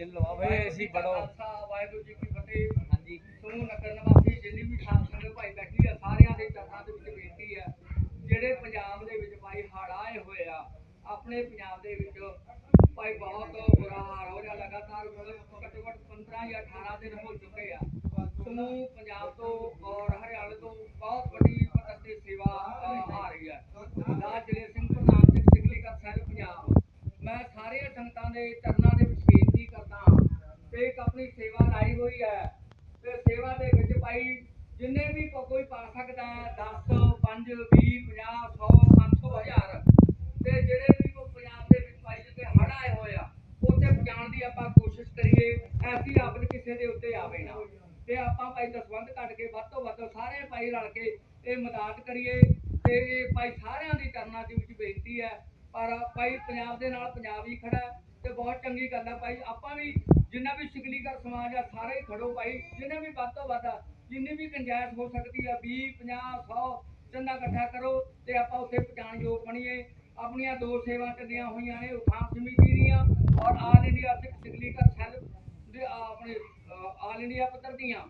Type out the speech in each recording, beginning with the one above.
ਦਿਲ ਲਵਾਵੇ ਅਸੀਂ ਬੜੋ। ਵਾਹਿਗੁਰੂ ਜੀ ਕੀ ਫਤਿਹ। ਹਾਂਜੀ। ਸਮੂਹ ਨਗਰ ਨਿਵਾਸੀ ਜਿੰਨੀ ਵੀ ਖਾਸ ਸੰਗਤ ਭਾਈ ਬੈਠੀ ਆ ਸਾਰਿਆਂ ਦੇ ਚਰਨਾਂ ਦੇ ਵਿੱਚ ਬੇਨਤੀ ਹੈ ਜਿਹੜੇ ਪੰਜਾਬ ਦੇ ਵਿੱਚ ਭਾਈ ਹੜ੍ਹ ਆਏ ਹੋਏ ਆ ਆਪਣੇ ਪੰਜਾਬ ਦੇ ਵਿੱਚ ਭਾਈ ਬਹੁਤ ਬੁਰਾ ਹਾਲ ਹੋ ਰਿਹਾ ਲਗਾਤਾਰ ਘੱਟੋ ਘੱਟ 15 ਜਾਂ 18 ਦਿਨ ਹੋ ਚੁੱਕੇ ਆ। ਸਮੂਹ ਪੰਜਾਬ ਤੋਂ ਔਰ ਹਰਿਆਣਾ ਤੋਂ ਬਹੁਤ ਵੱਡੀ ਪੱਧਰ ਤੇ ਸੇਵਾ ਆ ਰਹੀ ਹੈ ਰਾਜ ਜਲੇ ਸਿੰਘ ਪ੍ਰਧਾਨ ਸਿੰਘ ਸਿਗਲੀ ਕਰ ਸਾਹਿਬ ਪੰਜਾਬ। ਮੈਂ ਸਾਰੇ ਸੰਗਤਾਂ ਦੇ ਚਰਨਾਂ ਦੇ ਵਿੱਚ ਇੱਕ ਆਪਣੀ ਸੇਵਾ ਲਾਈ ਹੋਈ ਹੈ। ਤੇ ਸੇਵਾ ਦੇ ਵਿੱਚ ਭਾਈ ਜਿੰਨੇ ਵੀ ਕੋਈ ਪਾ ਸਕਦਾ ਹੈ 10 5 20 50 100 500 1000 ਤੇ ਜਿਹੜੇ ਵੀ ਕੋ ਪੰਜਾਬ ਦੇ ਵਿੱਚ ਭਾਈ ਜਿੱਥੇ ਹੜ੍ਹ ਆਏ ਹੋਏ ਉੱਥੇ ਪਹੁੰਚਾਉਣ ਦੀ ਆਪਾਂ ਕੋਸ਼ਿਸ਼ ਕਰੀਏ, ਐਸੀ ਆਫਤ ਕਿਸੇ ਦੇ ਉੱਤੇ ਆਵੇ ਨਾ। ਤੇ ਆਪਾਂ ਭਾਈ ਦਸਵੰਧ ਕੱਢ ਕੇ ਵੱਧ ਤੋਂ ਵੱਧ ਸਾਰੇ ਭਾਈ ਰਲ ਕੇ ਇਹ ਮਦਦ ਕਰੀਏ। ਤੇ ਇਹ ਭਾਈ ਸਾਰਿਆਂ ਦੀ ਚਰਨਾਂ ਦੇ ਵਿੱਚ ਬੇਨਤੀ ਹੈ। ਪਰ ਭਾਈ ਪੰਜਾਬ ਦੇ ਨਾਲ ਪੰਜਾਬ ਹੀ ਖੜਾ ਤੇ ਬਹੁਤ ਚੰਗੀ ਗੱਲ ਹੈ ਭਾਈ। ਆਪਾਂ ਵੀ ਜਿੰਨਾ ਵੀ ਸਿਕਲੀਗਰ ਸਮਾਜ ਆ ਸਾਰੇ ਹੀ ਖੜੋ ਭਾਈ। ਜਿਹਨੇ ਵੀ ਵੱਧ ਤੋਂ ਵੱਧ ਜਿੰਨੀ ਵੀ ਗੁੰਜਾਇਸ਼ ਹੋ ਸਕਦੀ ਆ 20 50 100 ਚੰਦਾ ਇਕੱਠਾ ਕਰੋ ਤੇ ਆਪਾਂ ਉੱਥੇ ਪਹੁੰਚਾਣ ਯੋਗ ਬਣੀਏ। ਆਪਣੀਆਂ ਦੋ ਸੇਵਾ ਚੱਲੀਆਂ ਹੋਈਆਂ ਨੇ ਉਠਾਂ ਸਮਿਤੀ ਦੀਆਂ ਔਰ all India Sikh Sikligar cell ਦੇ ਆ ਆਪਣੇ ਆਲ ਇੰਡੀਆ ਪੱਧਰ ਦੀਆਂ।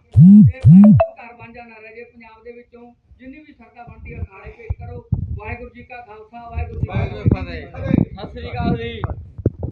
ਤੇ ਘਰ ਬਣ ਜਾਣਾ ਰਹੇ ਪੰਜਾਬ ਦੇ ਵਿੱਚੋਂ। ਜਿੰਨੀ ਵੀ ਸਰਕਾਰ ਬਣਦੀ ਹੈ ਖਾਣੇ ਪੇਸ਼ ਕਰੋ। ਵਾਹਿਗੁਰੂ ਜੀ ਕਾ ਖਾਲਸਾ ਵਾਹਿਗੁਰੂ ਜੀ ਕੀ ਫਤਿਹ।